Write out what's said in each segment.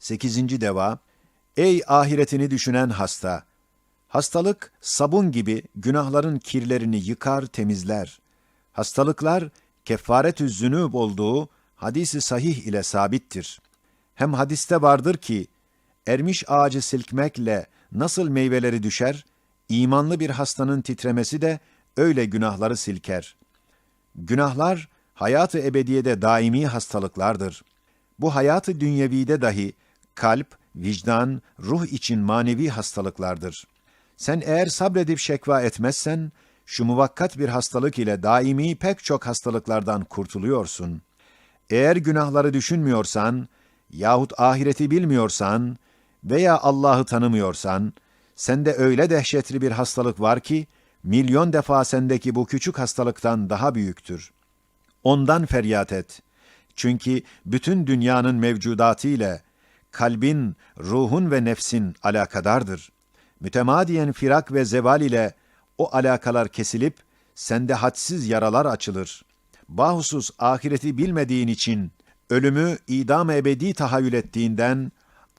Sekizinci deva, Ey ahiretini düşünen hasta! Hastalık sabun gibi günahların kirlerini yıkar, temizler. Hastalıklar kefaretü zünub olduğu hadisi sahih ile sabittir. Hem hadiste vardır ki, ermiş ağacı silkmekle nasıl meyveleri düşer, imanlı bir hastanın titremesi de öyle günahları silker. Günahlar, hayatı ebediyede daimi hastalıklardır. Bu hayatı dünyevide dahi kalp, vicdan, ruh için manevi hastalıklardır. Sen eğer sabredip şekva etmezsen, şu muvakkat bir hastalık ile daimi pek çok hastalıklardan kurtuluyorsun. Eğer günahları düşünmüyorsan, yahut ahireti bilmiyorsan veya Allah'ı tanımıyorsan, sende öyle dehşetli bir hastalık var ki, milyon defa sendeki bu küçük hastalıktan daha büyüktür. Ondan feryat et. Çünkü bütün dünyanın mevcudatı ile kalbin, ruhun ve nefsin alakadardır. Mütemadiyen firak ve zeval ile o alakalar kesilip sende hadsiz yaralar açılır. Bahusus ahireti bilmediğin için ölümü idam ebedi tahayyül ettiğinden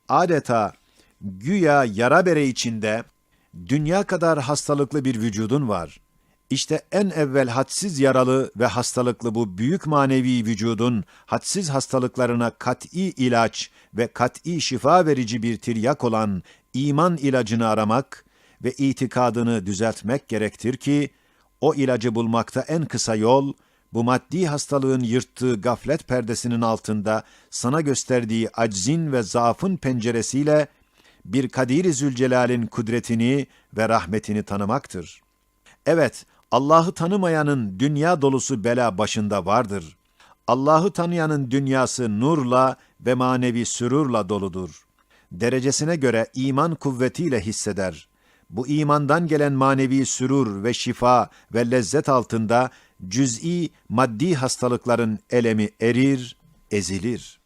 adeta güya yara bere içinde dünya kadar hastalıklı bir vücudun var. İşte en evvel hadsiz yaralı ve hastalıklı bu büyük manevi vücudun hadsiz hastalıklarına kat'i ilaç ve kat'i şifa verici bir tiryak olan iman ilacını aramak ve itikadını düzeltmek gerektir ki, o ilacı bulmakta en kısa yol, bu maddi hastalığın yırttığı gaflet perdesinin altında sana gösterdiği aczin ve zaafın penceresiyle bir Kadir-i Zülcelal'in kudretini ve rahmetini tanımaktır. Evet, Allah'ı tanımayanın dünya dolusu bela başında vardır. Allah'ı tanıyanın dünyası nurla ve manevi sürurla doludur. Derecesine göre iman kuvvetiyle hisseder. Bu imandan gelen manevi sürur ve şifa ve lezzet altında cüz'i maddi hastalıkların elemi erir, ezilir.